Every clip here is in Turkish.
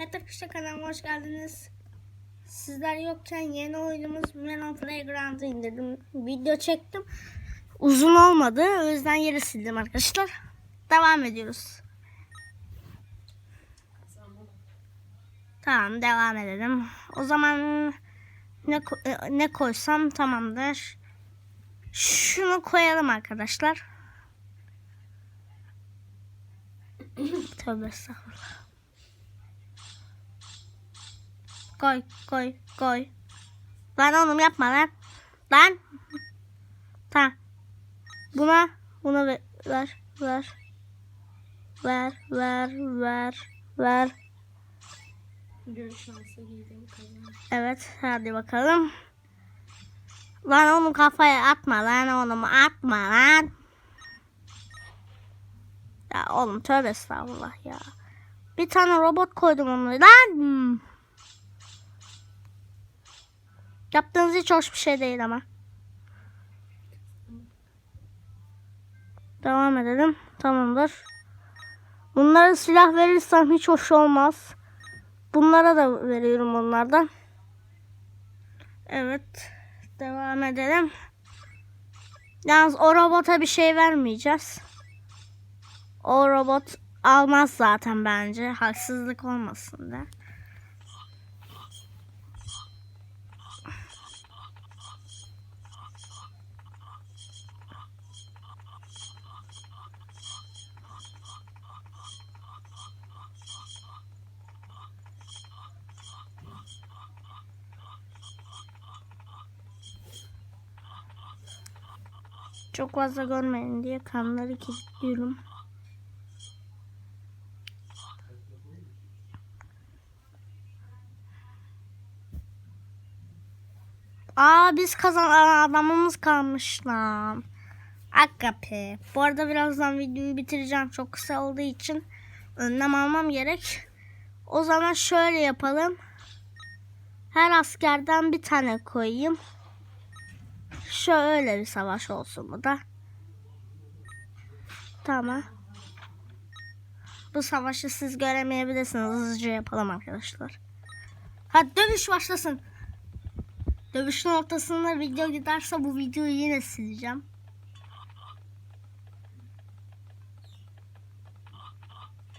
Evet arkadaşlar kanalıma hoş geldiniz. Sizler yokken yeni oyunumuz Melon Playground'ı indirdim. Video çektim. Uzun olmadı. O yüzden yeri sildim arkadaşlar. Devam ediyoruz. Tamam devam edelim. O zaman ne, e, ne koysam tamamdır. Şunu koyalım arkadaşlar. Tövbe estağfurullah. Koy koy koy. Lan oğlum yapma lan. Lan. Tamam. Buna buna ver ver ver. Ver ver ver ver. Evet hadi bakalım. Lan oğlum kafaya atma lan oğlum atma lan. Ya oğlum tövbe estağfurullah ya. Bir tane robot koydum onu lan. Yaptığınız hiç hoş bir şey değil ama. Devam edelim. Tamamdır. Bunlara silah verirsem hiç hoş olmaz. Bunlara da veriyorum onlardan. Evet. Devam edelim. Yalnız o robota bir şey vermeyeceğiz. O robot almaz zaten bence. Haksızlık olmasın da. Çok fazla görmeyin diye kanları kilitliyorum. Aa biz kazanan adamımız kalmış lan. Akape. Bu arada birazdan videoyu bitireceğim. Çok kısa olduğu için önlem almam gerek. O zaman şöyle yapalım. Her askerden bir tane koyayım. Şöyle bir savaş olsun bu da. Tamam. Bu savaşı siz göremeyebilirsiniz. Hızlıca yapalım arkadaşlar. Hadi dövüş başlasın. Dövüşün ortasında video giderse bu videoyu yine sileceğim.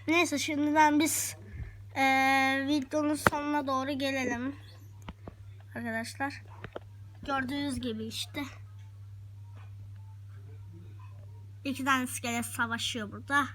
Neyse şimdiden biz eee videonun sonuna doğru gelelim. Arkadaşlar. Gördüğünüz gibi işte. İki tane iskelet savaşıyor burada.